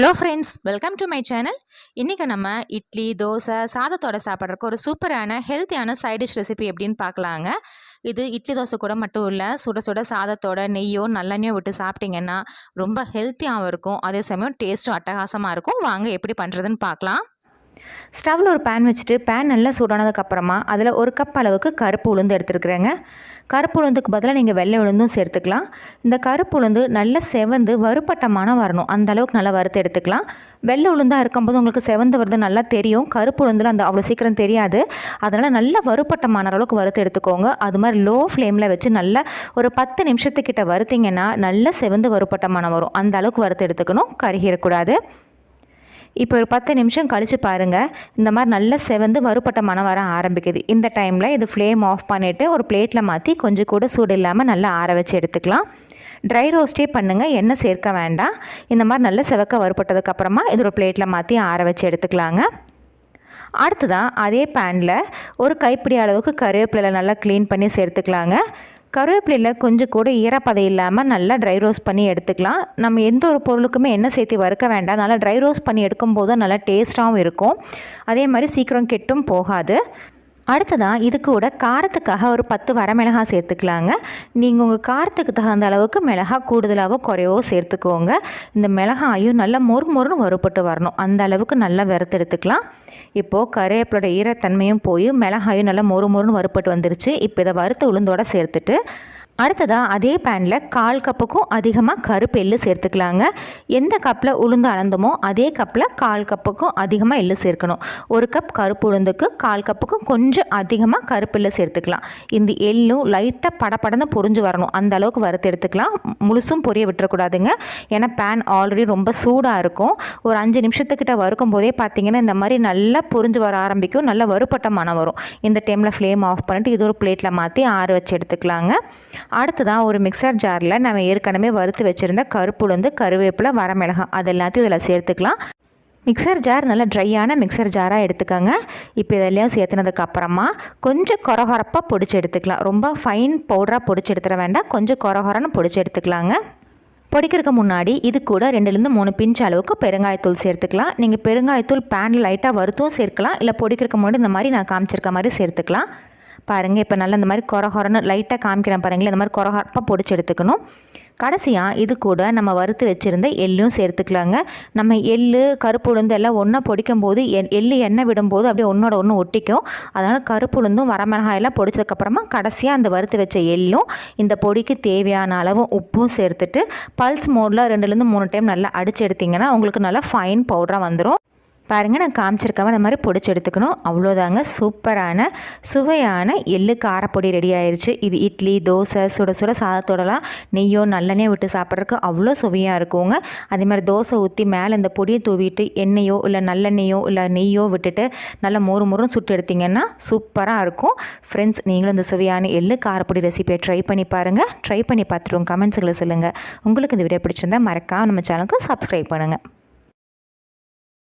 Hello friends welcome to my channel இன்றைக்கி நம்ம இட்லி தோசை சாதத்தோட சாப்பிட்றதுக்கு ஒரு சூப்பரான ஹெல்த்தியான சைட் டிஷ் ரெசிபி எப்படின்னு பார்க்கலாங்க. இது இட்லி தோசை கூட மட்டும் இல்லை சுட சுட சாதத்தோட நெய்யோ நல்லெண்ணையோ விட்டு சாப்பிட்டிங்கன்னா ரொம்ப ஹெல்த்தியாகவும் இருக்கும். அதே சமயம் டேஸ்ட்டும் அட்டகாசமாக இருக்கும். வாங்க எப்படி பண்ணுறதுன்னு பார்க்கலாம். ஸ்டவ்வில் ஒரு பேன் வச்சுட்டு பேன் நல்லா சூடானதுக்கப்புறமா அதில் ஒரு கப் அளவுக்கு கருப்பு உளுந்து எடுத்துருக்குறேங்க. கருப்பு உளுந்துக்கு பதிலாக நீங்கள் வெள்ளை உளுந்தும் சேர்த்துக்கலாம். இந்த கருப்பு உளுந்து நல்லா செவந்து வறுப்பட்டமான வரணும். அந்த அளவுக்கு நல்லா வறுத்து எடுத்துக்கலாம். வெள்ளை உளுந்தாக இருக்கும்போது உங்களுக்கு செவந்து வருது நல்லா தெரியும். கருப்பு உளுந்தில் அந்த அவ்வளோ சீக்கிரம் தெரியாது. அதனால் நல்லா வறுப்பட்டமான அளவுக்கு வறுத்து எடுத்துக்கோங்க. அது மாதிரி லோ ஃப்ளேமில் வச்சு நல்லா ஒரு பத்து நிமிஷத்துக்கிட்ட வறுத்திங்கன்னா நல்லா செவந்து வறுப்பட்டமான வரும். அந்த அளவுக்கு வறுத்து எடுத்துக்கணும். கருகிடக்கூடாது இப்போ ஒரு பத்து நிமிஷம் கழித்து பாருங்கள் இந்த மாதிரி நல்லா செவந்து வறுப்பட்ட மனம் வர ஆரம்பிக்குது. இந்த டைமில் இது ஃப்ளேம் ஆஃப் பண்ணிவிட்டு ஒரு பிளேட்டில் மாற்றி கொஞ்சம் கூட சூடு இல்லாமல் நல்லா ஆற வச்சு எடுத்துக்கலாம். ட்ரை ரோஸ்ட்டே பண்ணுங்கள் எண்ணெய் சேர்க்க வேண்டாம். இந்த மாதிரி நல்ல செவக்க வறுப்பட்டதுக்கப்புறமா இது ஒரு பிளேட்டில் மாற்றி ஆற வச்சு எடுத்துக்கலாங்க. அடுத்ததான் அதே பேனில் ஒரு கைப்பிடி அளவுக்கு கருவேப்பிலை நல்லா க்ளீன் பண்ணி சேர்த்துக்கலாங்க. கருவேப்பிலையில் கொஞ்சம் கூட ஈரப்பதை இல்லாமல் நல்லா ட்ரை ரோஸ்ட் பண்ணி எடுத்துக்கலாம். நம்ம எந்த ஒரு பொருளுக்குமே எண்ணெய் சேர்த்து வறுக்க வேண்டாம். நல்லா ட்ரை ரோஸ்ட் பண்ணி எடுக்கும்போது நல்லா டேஸ்ட்டாகவும் இருக்கும். அதே மாதிரி சீக்கிரம் கெட்டும் போகாது. அடுத்ததான் இது கூட காரத்துக்காக ஒரு பத்து வரமிளகாய் சேர்த்துக்கலாங்க. நீங்கள் உங்கள் காரத்துக்கு தகுந்த அளவுக்கு மிளகாய் கூடுதலாகவோ குறையவோ சேர்த்துக்கோங்க. இந்த மிளகாயும் நல்லா மொறு மொறுன்னு வறுப்பட்டு வரணும். அந்த அளவுக்கு நல்லா வெறுத்து எடுத்துக்கலாம். இப்போது கருவேப்பிலோட ஈரத்தன்மையும் போய் மிளகாயும் நல்லா மொறு மொறுன்னு வறுப்பட்டு வந்துருச்சு. இப்போ இதை வறுத்து உளுந்தோட சேர்த்துட்டு அடுத்ததாக அதே பேனில் கால் கப்புக்கும் அதிகமாக கருப்பு எள்ளு சேர்த்துக்கலாங்க. எந்த கப்பில் உளுந்து அளந்தமோ அதே கப்பில் கால் கப்புக்கும் அதிகமாக எள்ளு சேர்க்கணும். ஒரு கப் கருப்பு உளுந்துக்கு கால் கப்புக்கும் கொஞ்சம் அதிகமாக கருப்பு எள்ளு சேர்த்துக்கலாம். இந்த எள்ளும் லைட்டாக படப்படன்னு பொறிஞ்சு வரணும். அந்த அளவுக்கு வறுத்து எடுத்துக்கலாம். முழுசும் பொரிய விட்டுறக்கூடாதுங்க. ஏன்னா பேன் ஆல்ரெடி ரொம்ப சூடாக இருக்கும். ஒரு அஞ்சு நிமிஷத்துக்கிட்ட வறுக்கும் போதே பார்த்தீங்கன்னா இந்த மாதிரி நல்லா பொறிஞ்சு வர ஆரம்பிக்கும். நல்லா வறுப்பட்ட மனம் வரும். இந்த டைமில் ஃப்ளேம் ஆஃப் பண்ணிட்டு இது ஒரு பிளேட்டில் மாற்றி ஆற வச்சு எடுத்துக்கலாங்க. அடுத்ததான் ஒரு மிக்சர் ஜாரில் நம்ம ஏற்கனவே வறுத்து வச்சுருந்த கருப்புலந்து கருவேப்பிலை வரமிளகாய் அது எல்லாத்தையும் இதில் சேர்த்துக்கலாம். மிக்சர் ஜார் நல்லா ட்ரையான மிக்சர் ஜாராக எடுத்துக்கோங்க. இப்போ இதெல்லாம் சேர்த்துனதுக்கப்புறமா கொஞ்சம் கொரகொரப்பாக பொடிச்சு எடுத்துக்கலாம். ரொம்ப ஃபைன் பவுடராக பொடிச்சு எடுத்துட வேண்டாம். கொஞ்சம் கொரகொரன்னு பொடிச்சு எடுத்துக்கலாங்க. பொடிக்கிறதுக்கு முன்னாடி இது கூட ரெண்டுலேருந்து மூணு பிஞ்ச் அளவுக்கு பெருங்காயத்தூள் சேர்த்துக்கலாம். நீங்கள் பெருங்காயத்தூள் பேனில் லைட்டாக வறுத்தும் சேர்க்கலாம். இல்லை பொடிக்கிறதுக்கு முன்னாடி இந்த மாதிரி நான் காமிச்சிருக்க மாதிரி சேர்த்துக்கலாம். பாருங்கள் இப்போ நல்லா இந்த மாதிரி கொரகொரன்னு லைட்டாக காமிக்கிறேன் பாருங்களேன். இந்த மாதிரி கொரகொரப்பாக பொடிச்சு எடுத்துக்கணும். கடைசியாக இது கூட நம்ம வறுத்து வச்சுருந்த எள்ளும் சேர்த்துக்கலாங்க. நம்ம எள் கருப்பு உளுந்து எல்லாம் ஒன்றா பொடிக்கும் போது எள் எண்ணெய் விடும்போது அப்படியே ஒன்றோட ஒன்று ஒட்டிக்கும். அதனால் கருப்பு உளுந்தும் வரமிளகாயெல்லாம் பொடிச்சதுக்கப்புறமா கடைசியாக அந்த வறுத்து வச்ச எள்ளும் இந்த பொடிக்கு தேவையான அளவும் உப்பும் சேர்த்துட்டு பல்ஸ் மோடில் ரெண்டுலேருந்து மூணு டைம் நல்லா அடித்து எடுத்திங்கன்னா உங்களுக்கு நல்லா ஃபைன் பவுடராக வந்துடும் பாருங்கள் நான் காமிச்சிருக்கவன் அந்த மாதிரி பொடிச்சு எடுத்துக்கணும். அவ்வளோதாங்க. சூப்பரான சுவையான எள்ளு காரப்பொடி ரெடி ஆயிடுச்சு இது இட்லி தோசை சுட சுட சாதத்தோடலாம். நெய்யோ நல்லெண்ணெய் விட்டு சாப்பிட்றதுக்கு அவ்வளோ சுவையாக இருக்குங்க. அதே மாதிரி தோசை ஊற்றி மேலே இந்த பொடியை தூவிட்டு எண்ணெயோ இல்லை நல்லெண்ணெயோ இல்லை நெய்யோ விட்டுட்டு நல்லா மொறு மொறும் சுட்டு எடுத்திங்கன்னா சூப்பராக இருக்கும். ஃப்ரெண்ட்ஸ் நீங்களும் இந்த சுவையான எள்ளு காரப்பொடி ரெசிபியை ட்ரை பண்ணி பாருங்கள் ட்ரை பண்ணி பார்த்துருவோம் கமெண்ட்ஸுகளை சொல்லுங்கள் உங்களுக்கு இந்த வீடியோ பிடிச்சிருந்தா மறக்காம நம்ம சேனலுக்கு சப்ஸ்கிரைப் பண்ணுங்கள்